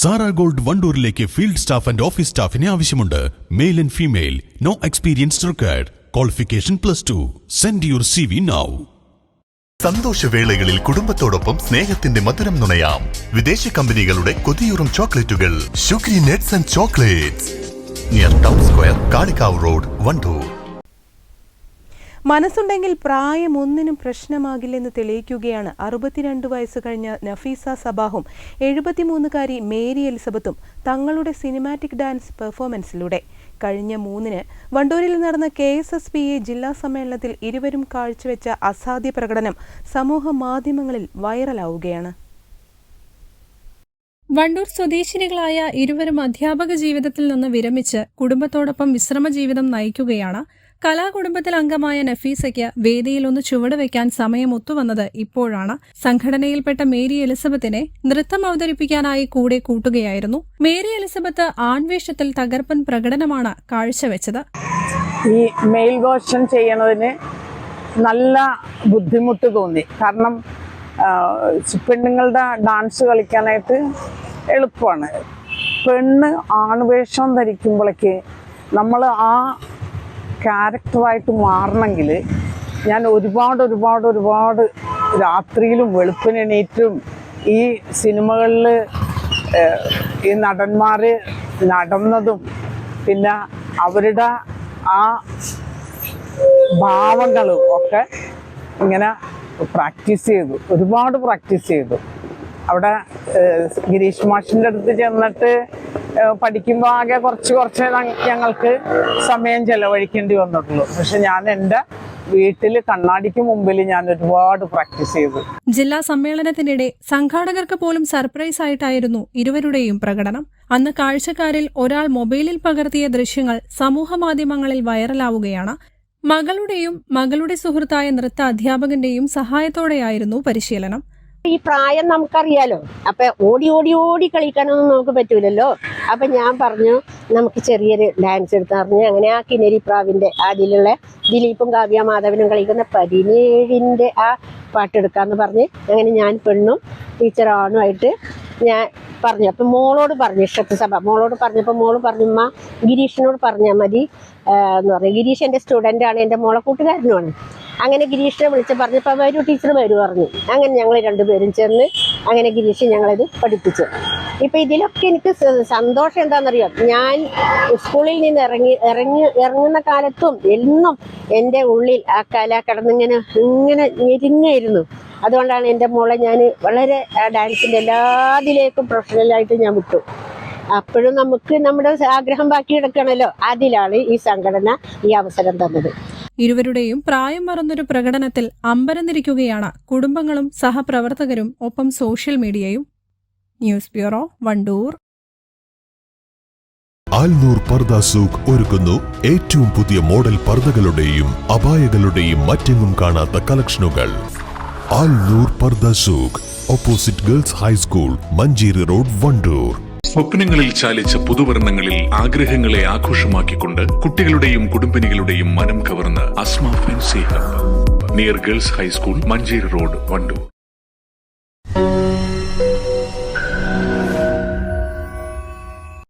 Sara gold വണ്ടൂരിലേക്ക് field staff and office സ്റ്റാഫിനെ ആവശ്യമുണ്ട്. Male and female. No experience required. Qualification plus two. Send your C V now സന്തോഷവേളകളിൽ കുടുംബത്തോടൊപ്പം സ്നേഹത്തിന്റെ മധുരം നുണയാം. വിദേശ കമ്പനികളുടെ കൊതിയൂറും ചോക്ലേറ്റുകൾ. ഷുഗ്രി nets and chocolates. Near town square Kalikavu road Wandoor മനസ്സുണ്ടെങ്കിൽ പ്രായം ഒന്നിനും പ്രശ്നമാകില്ലെന്ന് തെളിയിക്കുകയാണ്. അറുപത്തിരണ്ട് വയസ്സ് കഴിഞ്ഞ നഫീസ സബാഹും എഴുപത്തിമൂന്നുകാരി മേരി എലിസബത്തും തങ്ങളുടെ സിനിമാറ്റിക് ഡാൻസ് പെർഫോമൻസിലൂടെ. കഴിഞ്ഞ മൂന്നിന് വണ്ടൂരിൽ നടന്ന K S S P A ജില്ലാ സമ്മേളനത്തിൽ ഇരുവരും കാഴ്ചവെച്ച അസാധ്യ പ്രകടനം സമൂഹ മാധ്യമങ്ങളിൽ വൈറലാവുകയാണ്. വണ്ടൂർ സ്വദേശിനികളായ ഇരുവരും അധ്യാപക ജീവിതത്തിൽ നിന്ന് വിരമിച്ച് കുടുംബത്തോടൊപ്പം വിശ്രമ ജീവിതം നയിക്കുകയാണ് കലാകുടുംബത്തിൽ അംഗമായ നഫീസയ്ക്ക് വേദിയിൽ ഒന്ന് ചുവടുവെക്കാൻ സമയം ഒത്തുവന്നത് ഇപ്പോഴാണ്. സംഘടനയിൽപ്പെട്ട മേരി എലിസബത്തിനെ നൃത്തം അവതരിപ്പിക്കാനായി കൂടെ കൂട്ടുകയായിരുന്നു. മേരി എലിസബത്ത് ആൺവേഷത്തിൽ തകർപ്പൻ പ്രകടനമാണ് കാഴ്ചവെച്ചത്. ഈ മെയിൽ വേർഷൻ ചെയ്യണതിന് നല്ല ബുദ്ധിമുട്ട് തോന്നി. കാരണം പെണ്ണുങ്ങളുടെ ഡാൻസ് കളിക്കാനായിട്ട് എളുപ്പമാണ്. പെണ്ണ് ആൺവേഷം ധരിക്കുമ്പോഴേക്ക് നമ്മൾ ആ ക്യാരക്ടറായിട്ട് മാറണമെങ്കിൽ ഞാൻ ഒരുപാട് ഒരുപാട് ഒരുപാട് രാത്രിയിലും വെളുപ്പിനെണീറ്റും ഈ സിനിമകളിൽ ഈ നടന്മാർ നടന്നതും പിന്നെ അവരുടെ ആ ഭാവങ്ങളും ഒക്കെ ഇങ്ങനെ പ്രാക്ടീസ് ചെയ്തു. ഒരുപാട് പ്രാക്ടീസ് ചെയ്തു. അവിടെ ഗിരീഷ് മാഷിന്റെ അടുത്ത് ചെന്നിട്ട് പഠിക്കുമ്പോൾ ആകെ കുറച്ച് കുറച്ച് ഞങ്ങൾക്ക് സമയം ചെലവഴിക്കേണ്ടി വന്നിട്ടുള്ളൂ. പക്ഷെ ഞാൻ എന്റെ വീട്ടിൽ കണ്ണാടിക്ക് മുമ്പിൽ ഞാൻ ഒരുപാട് പ്രാക്ടീസ് ചെയ്തു. ജില്ലാ സമ്മേളനത്തിനിടെ സംഘാടകർക്ക് പോലും സർപ്രൈസ് ആയിട്ടായിരുന്നു ഇരുവരുടെയും പ്രകടനം. അന്ന് കാഴ്ചക്കാരിൽ ഒരാൾ മൊബൈലിൽ പകർത്തിയ ദൃശ്യങ്ങൾ സമൂഹ മാധ്യമങ്ങളിൽ വൈറലാവുകയാണ്. മകളുടെയും മകളുടെ സുഹൃത്തായ നൃത്ത അധ്യാപകന്റെയും സഹായത്തോടെയായിരുന്നു പരിശീലനം. ഈ പ്രായം നമുക്കറിയാലോ. അപ്പൊ ഓടി ഓടി ഓടി കളിക്കാനൊന്നും നമുക്ക് പറ്റൂലല്ലോ. അപ്പൊ ഞാൻ പറഞ്ഞു നമുക്ക് ചെറിയൊരു ഡാൻസ് എടുത്ത് പറഞ്ഞു അങ്ങനെ ആ കിനരി പ്രാവിന്റെ അതിലുള്ള ദിലീപും കാവ്യ മാധവനും കളിക്കുന്ന പതിനേഴിന്റെ ആ പാട്ടെടുക്കാന്ന് പറഞ്ഞ് അങ്ങനെ ഞാൻ പെണ്ണും ടീച്ചർ ആണുമായിട്ട് ഞാൻ പറഞ്ഞു. അപ്പം മോളോട് പറഞ്ഞു സഭ. മോളോട് പറഞ്ഞപ്പോൾ മോൾ പറഞ്ഞു ഉമ്മ ഗിരീഷിനോട് പറഞ്ഞാൽ മതി. എന്ന് പറഞ്ഞു. ഗിരീഷ് സ്റ്റുഡന്റ് ആണ് എന്റെ മോളെ കൂട്ടുകാരനുമാണ്. അങ്ങനെ ഗിരീഷിനെ വിളിച്ച് പറഞ്ഞപ്പോൾ വരൂ ടീച്ചർ വരൂ പറഞ്ഞു. അങ്ങനെ ഞങ്ങൾ രണ്ടുപേരും ചേർന്ന് അങ്ങനെ ഗിരീഷ് ഞങ്ങളിത് പഠിപ്പിച്ചു. ഇപ്പം ഇതിലൊക്കെ എനിക്ക് സന്തോഷം എന്താണെന്നറിയോ? ഞാൻ സ്കൂളിൽ നിന്ന് ഇറങ്ങി ഇറങ്ങി ഇറങ്ങുന്ന കാലത്തും എന്നും എന്റെ ഉള്ളിൽ ആ കല കിടന്നിങ്ങനെ ഇങ്ങനെ ഞെരിഞ്ഞായിരുന്നു. അതുകൊണ്ടാണ് എന്റെ മോളെ ഞാൻ വളരെ ആ ഡാൻസിന്റെ എല്ലാതിലേക്കും പ്രൊഫഷണലായിട്ട് ഞാൻ വിട്ടു. അപ്പോഴും നമുക്ക് നമ്മുടെ ആഗ്രഹം ബാക്കി കിടക്കണമല്ലോ അതിലാണ് ഈ സംഘടന ഈ അവസരം തന്നത്. ഇരുവരുടെയും പ്രായം മറന്നൊരു പ്രകടനത്തിൽ അമ്പരന്നിരിക്കുകയാണ് കുടുംബങ്ങളും സഹപ്രവർത്തകരും ഒപ്പം സോഷ്യൽ മീഡിയയും. News bureau Wandoor. Alnoor പർദ Souq ഒരുക്കുന്നു ഏറ്റവും പുതിയ മോഡൽ പർദകളുടെയും അപായകളുടെയും മറ്റെങ്ങും കാണാത്ത കളക്ഷനുകൾ. ആൽനൂർ പർദ സൂഖ് opposite girls high school Manjeri road Wandoor. സ്വപ്നങ്ങളിൽ ചാലിച്ച പുതുവർണങ്ങളിൽ ആഗ്രഹങ്ങളെ ആഘോഷമാക്കിക്കൊണ്ട് കുട്ടികളുടെയും കുടുംബിനികളുടെയും മനം കവർന്ന് Asma fancy hub. Near girls high school Manjeri road Wandoor.